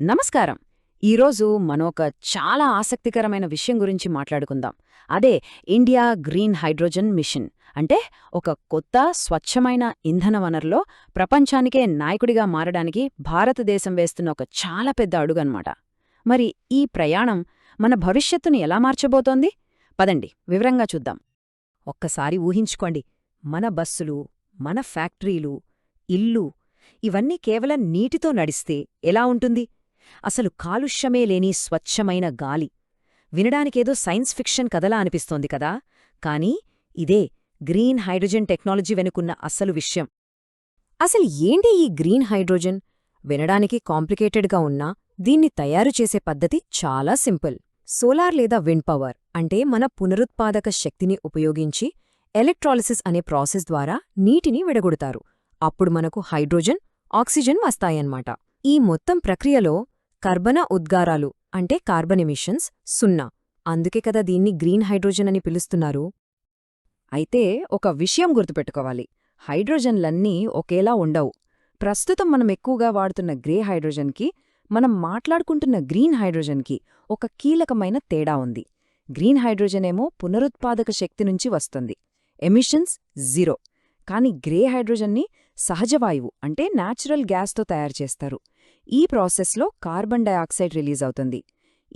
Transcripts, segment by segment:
నమస్కారం. ఈరోజు మనం ఒక చాలా ఆసక్తికరమైన విషయం గురించి మాట్లాడుకుందాం. అదే ఇండియా గ్రీన్ హైడ్రోజన్ మిషన్. అంటే ఒక కొత్త స్వచ్ఛమైన ఇంధన వనరులో ప్రపంచానికే నాయకుడిగా మారడానికి భారతదేశం వేస్తున్న ఒక చాలా పెద్ద అడుగన్నమాట. మరి ఈ ప్రయాణం మన భవిష్యత్తును ఎలా మార్చబోతోంది? పదండి వివరంగా చూద్దాం. ఒక్కసారి ఊహించుకోండి. మన బస్సులు మన ఫ్యాక్టరీలు ఇల్లు ఇవన్నీ కేవలం నీటితో నడిస్తే ఎలా ఉంటుంది? అసలు కాలుష్యమే లేని స్వచ్ఛమైన గాలి. వినడానికేదో సైన్స్ ఫిక్షన్ కథలా అనిపిస్తోంది కదా. కానీ ఇదే గ్రీన్ హైడ్రోజన్ టెక్నాలజీ వెనుకున్న అసలు విషయం. అసలు ఏంటి ఈ గ్రీన్ హైడ్రోజన్? వినడానికి కాంప్లికేటెడ్గా ఉన్నా దీన్ని తయారు చేసే పద్ధతి చాలా సింపుల్. సోలార్ లేదా విండ్ పవర్ అంటే మన పునరుత్పాదక శక్తిని ఉపయోగించి ఎలక్ట్రాలిసిస్ అనే ప్రాసెస్ ద్వారా నీటిని విడగొడతారు. అప్పుడు మనకు హైడ్రోజన్ ఆక్సిజన్ వస్తాయన్నమాట. ఈ మొత్తం ప్రక్రియలో కర్బన ఉద్గారాలు అంటే కార్బన్ ఎమిషన్స్ సున్నా. అందుకే కదా దీన్ని గ్రీన్ హైడ్రోజన్ అని పిలుస్తున్నారు. అయితే ఒక విషయం గుర్తుపెట్టుకోవాలి. హైడ్రోజన్లన్నీ ఒకేలా ఉండవు. ప్రస్తుతం మనం ఎక్కువగా వాడుతున్న గ్రే హైడ్రోజన్కి మనం మాట్లాడుకుంటున్న గ్రీన్ హైడ్రోజన్కి ఒక కీలకమైన తేడా ఉంది. గ్రీన్ హైడ్రోజన్ ఏమో పునరుత్పాదక శక్తి నుంచి వస్తుంది. ఎమిషన్స్ జీరో కానీ గ్రే హైడ్రోజన్ని సహజవాయువు అంటే నాచురల్ గ్యాస్తో తయారు చేస్తారు. ఈ ప్రాసెస్లో కార్బన్ డయాక్సైడ్ రిలీజ్ అవుతుంది.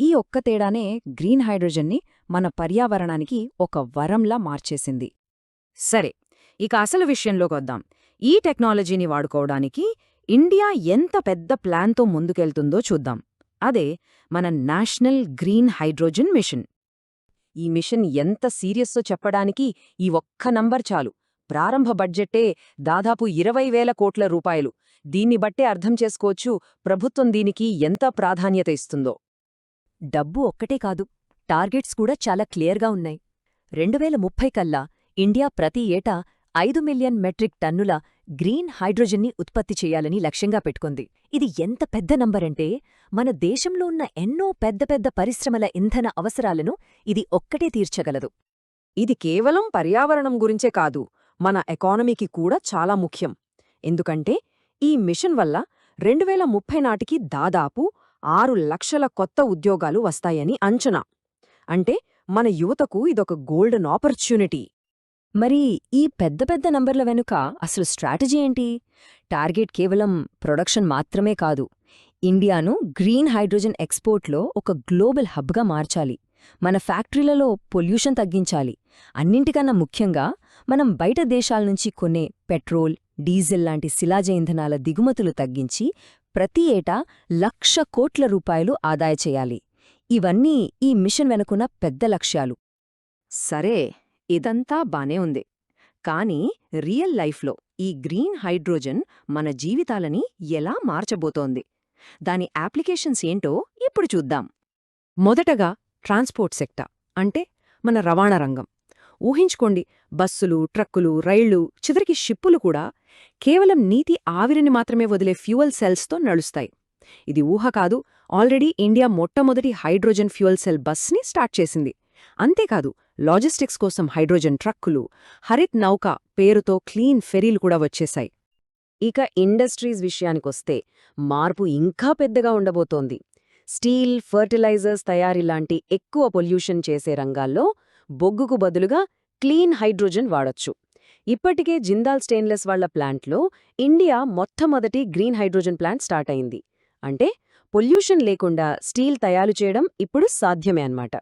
ఈ ఒక్క తేడానే గ్రీన్ హైడ్రోజన్ని మన పర్యావరణానికి ఒక వరంలా మార్చేసింది. సరే ఇక అసలు విషయంలోకొద్దాం ఈ టెక్నాలజీని వాడుకోవడానికి ఇండియా ఎంత పెద్ద ప్లాన్తో ముందుకెళ్తుందో చూద్దాం. అదే మన నేషనల్ గ్రీన్ హైడ్రోజన్ మిషన్. ఈ మిషన్ ఎంత సీరియస్సో చెప్పడానికి ఈ ఒక్క నంబర్ చాలు. ప్రారంభ బడ్జెట్టే దాదాపు ఇరవై వేల కోట్ల రూపాయలు. దీన్ని బట్టే అర్థం చేసుకోవచ్చు ప్రభుత్వం దీనికి ఎంత ప్రాధాన్యత ఇస్తుందో. డబ్బు ఒక్కటే కాదు టార్గెట్స్ కూడా చాలా క్లియర్గా ఉన్నాయి. రెండువేల ముప్పై కల్లా ఇండియా ప్రతి ఏటా ఐదు మిలియన్ మెట్రిక్ టన్నుల గ్రీన్ హైడ్రోజన్ని ఉత్పత్తి చేయాలని లక్ష్యంగా పెట్టుకుంది. ఇది ఎంత పెద్ద నంబరంటే మన దేశంలో ఉన్న ఎన్నో పెద్ద పెద్ద పరిశ్రమల ఇంధన అవసరాలను ఇది ఒక్కటే తీర్చగలదు. ఇది కేవలం పర్యావరణం గురించే కాదు మన ఎకానమీకి కూడా చాలా ముఖ్యం. ఎందుకంటే ఈ మిషన్ వల్ల రెండువేల ముప్పై నాటికి దాదాపు ఆరు లక్షల కొత్త ఉద్యోగాలు వస్తాయని అంచనా. అంటే మన యువతకు ఇదొక గోల్డెన్ ఆపర్చ్యూనిటీ మరి ఈ పెద్ద పెద్ద నంబర్ల వెనుక అసలు స్ట్రాటజీ ఏంటి? టార్గెట్ కేవలం ప్రొడక్షన్ మాత్రమే కాదు ఇండియాను గ్రీన్ హైడ్రోజన్ ఎక్స్పోర్ట్లో ఒక గ్లోబల్ హబ్గా మార్చాలి. మన ఫ్యాక్టరీలలో పొల్యూషన్ తగ్గించాలి. అన్నింటికన్నా ముఖ్యంగా మనం బయట దేశాల నుంచి కొనే పెట్రోల్ డీజిల్ లాంటి శిలాజ ఇంధనాల దిగుమతులు తగ్గించి ప్రతి ఏటా లక్ష కోట్ల రూపాయలు ఆదాయ చేయాలి. ఇవన్నీ ఈ మిషన్ వెనుకున్న పెద్ద లక్ష్యాలు. సరే ఇదంతా బానే ఉంది. కానీ రియల్ లైఫ్లో ఈ గ్రీన్ హైడ్రోజన్ మన జీవితాలని ఎలా మార్చబోతోంది? దాని అప్లికేషన్స్ ఏంటో ఇప్పుడు చూద్దాం. మొదటగా ట్రాన్స్పోర్ట్ సెక్టర్ అంటే మన రవాణా రంగం. ఊహించుకోండి. బస్సులు ట్రక్కులు రైళ్ళు చివరికి షిప్పులు కూడా కేవలం నీటి ఆవిరిని మాత్రమే వదిలే ఫ్యూయల్ సెల్స్తో నడుస్తాయి. ఇది ఊహ కాదు. ఆల్రెడీ ఇండియా మొట్టమొదటి హైడ్రోజన్ ఫ్యూయల్ సెల్ బస్ని స్టార్ట్ చేసింది. అంతేకాదు లాజిస్టిక్స్ కోసం హైడ్రోజన్ ట్రక్కులు హరిత్ నౌక పేరుతో క్లీన్ ఫెరీలు కూడా వచ్చేశాయి. ఇక ఇండస్ట్రీస్ విషయానికొస్తే మార్పు ఇంకా పెద్దగా ఉండబోతోంది. స్టీల్ ఫర్టిలైజర్స్ తయారీ లాంటి ఎక్కువ పొల్యూషన్ చేసే రంగాల్లో బొగ్గుకు బదులుగా క్లీన్ హైడ్రోజన్ వాడొచ్చు. ఇప్పటికే జిందాల్ స్టెయిన్లెస్ వాళ్ళ ప్లాంట్లో ఇండియా మొట్టమొదటి గ్రీన్ హైడ్రోజన్ ప్లాంట్ స్టార్ట్ అయింది. అంటే పొల్యూషన్ లేకుండా స్టీల్ తయారు చేయడం ఇప్పుడు సాధ్యమే అన్నమాట.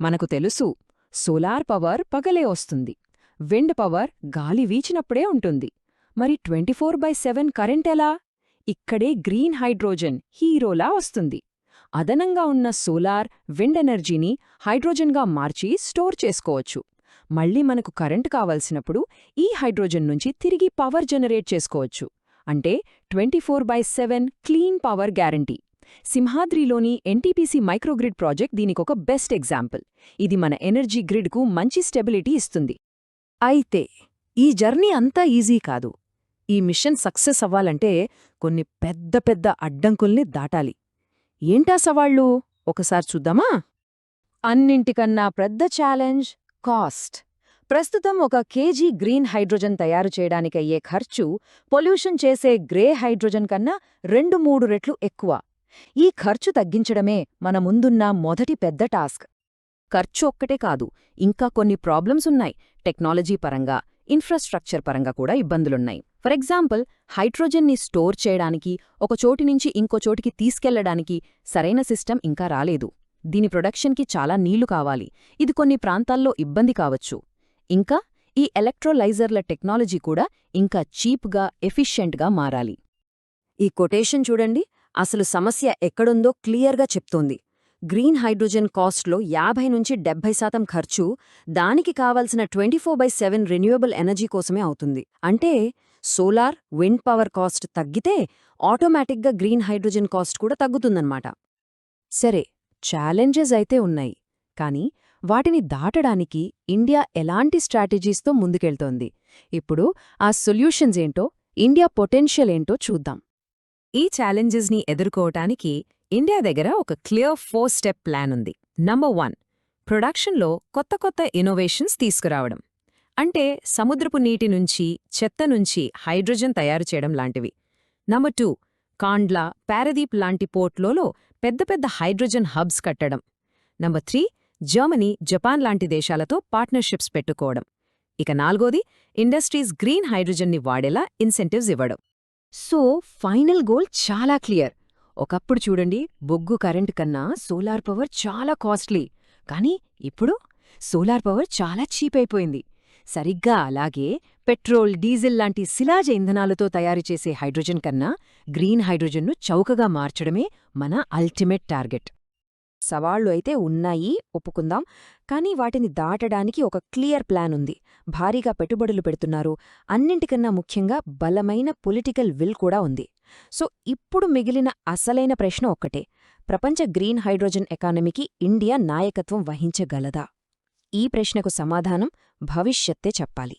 మనకు తెలుసు సోలార్ పవర్ పగలే వస్తుంది. విండ్ పవర్ గాలి వీచినప్పుడే ఉంటుంది. మరి twenty four by seven current ఎలా? ఇక్కడే గ్రీన్ హైడ్రోజన్ హీరోలా వస్తుంది. అదనంగా ఉన్న సోలార్ విండ్ ఎనర్జీని హైడ్రోజన్గా మార్చి స్టోర్ చేసుకోవచ్చు. మళ్ళీ మనకు కరెంటు కావలసినప్పుడు ఈ హైడ్రోజన్ నుంచి తిరిగి పవర్ జనరేట్ చేసుకోవచ్చు. అంటే twenty four by seven clean power guarantee. సింహాద్రిలోని NTPC microgrid project దీనికొక బెస్ట్ ఎగ్జాంపుల్. ఇది మన ఎనర్జీ గ్రిడ్కు మంచి స్టెబిలిటీ ఇస్తుంది. అయితే ఈ జర్నీ అంతా ఈజీ కాదు. ఈ మిషన్ సక్సెస్ అవ్వాలంటే కొన్ని పెద్ద పెద్ద అడ్డంకుల్ని దాటాలి. ఏంటా సవాళ్ళు? ఒకసారి చూద్దామా? అన్నింటికన్నా పెద్ద ఛాలెంజ్ కాస్ట్. ప్రస్తుతం ఒక కేజీ గ్రీన్ హైడ్రోజన్ తయారు చేయడానికయ్యే ఖర్చు పొల్యూషన్ చేసే గ్రే హైడ్రోజన్ కన్నా రెండు మూడు రెట్లు ఎక్కువ. ఈ ఖర్చు తగ్గించడమే మన ముందున్న మొదటి పెద్ద టాస్క్. ఖర్చు ఒక్కటే కాదు ఇంకా కొన్ని ప్రాబ్లమ్స్ ఉన్నాయి. టెక్నాలజీ పరంగా ఇన్ఫ్రాస్ట్రక్చర్ పరంగా కూడా ఇబ్బందులున్నాయి. ఫర్ ఎగ్జాంపుల్ హైడ్రోజన్ని స్టోర్ చేయడానికి ఒక చోటి నుంచి ఇంకో చోటికి తీసుకెళ్ళడానికి సరైన సిస్టమ్ ఇంకా రాలేదు. దీని ప్రొడక్షన్కి చాలా నీళ్ళు కావాలి. ఇది కొన్ని ప్రాంతాల్లో ఇబ్బంది కావచ్చు. ఇంకా ఈ ఎలక్ట్రోలైజర్ల టెక్నాలజీ కూడా ఇంకా చీప్గా ఎఫిషియెంట్గా మారాలి. ఈ కొటేషన్ చూడండి. అసలు సమస్య ఎక్కడుందో క్లియర్గా చెప్తోంది. గ్రీన్ హైడ్రోజన్ కాస్ట్లో యాభై నుంచి డెబ్బై శాతం ఖర్చు దానికి కావాల్సిన twenty four by seven renewable energy కోసమే అవుతుంది. అంటే సోలార్ విండ్ పవర్ కాస్ట్ తగ్గితే ఆటోమేటిక్గా గ్రీన్ హైడ్రోజన్ కాస్ట్ కూడా తగ్గుతుందన్నమాట. సరే ఛాలెంజెస్ అయితే ఉన్నాయి కానీ వాటిని దాటడానికి ఇండియా ఎలాంటి స్ట్రాటజీస్తో ముందుకెళ్తోంది? ఇప్పుడు ఆ సొల్యూషన్స్ ఏంటో ఇండియా పొటెన్షియల్ ఏంటో చూద్దాం. ఈ ఛాలెంజెస్ని ఎదుర్కోవటానికి ఇండియా దగ్గర ఒక క్లియర్ ఫోర్ స్టెప్ ప్లాన్ ఉంది. నంబర్ వన్ ప్రొడక్షన్లో కొత్త కొత్త ఇన్నోవేషన్స్ తీసుకురావడం. అంటే సముద్రపు నీటి నుంచి చెత్త నుంచి హైడ్రోజన్ తయారు చేయడం లాంటివి. నంబర్ టూ కాండ్లా పారదీప్ లాంటి పోర్ట్లలో పెద్ద పెద్ద హైడ్రోజన్ హబ్స్ కట్టడం. నంబర్ త్రీ జర్మనీ జపాన్ లాంటి దేశాలతో పార్ట్నర్షిప్స్ పెట్టుకోవడం. ఇక నాలుగోది ఇండస్ట్రీస్ గ్రీన్ హైడ్రోజన్ని వాడేలా ఇన్సెంటివ్స్ ఇవ్వడం. సో ఫైనల్ గోల్ చాలా క్లియర్. ఒకప్పుడు చూడండి బొగ్గు కరెంట్ కన్నా సోలార్ పవర్ చాలా కాస్ట్లీ. కానీ ఇప్పుడు సోలార్ పవర్ చాలా చీప్ అయిపోయింది. సరిగ్గా అలాగే పెట్రోల్ డీజిల్ లాంటి శిలాజ ఇంధనాలతో తయారు చేసే హైడ్రోజన్ కన్నా గ్రీన్ హైడ్రోజన్ను చౌకగా మార్చడమే మన అల్టిమేట్ టార్గెట్. సవాళ్ళు అయితే ఉన్నాయి ఒప్పుకుందాం. కానీ వాటిని దాటడానికి ఒక క్లియర్ ప్లాన్ ఉంది. భారీగా పెట్టుబడులు పెడుతున్నారు. అన్నింటికన్నా ముఖ్యంగా బలమైన పొలిటికల్ విల్ కూడా ఉంది. సో ఇప్పుడు మిగిలిన అసలైన ప్రశ్న ఒక్కటే. ప్రపంచ గ్రీన్ హైడ్రోజన్ ఎకానమీకి ఇండియా నాయకత్వం వహించగలదా? ఈ ప్రశ్నకు సమాధానం భవిష్యత్తే చెప్పాలి.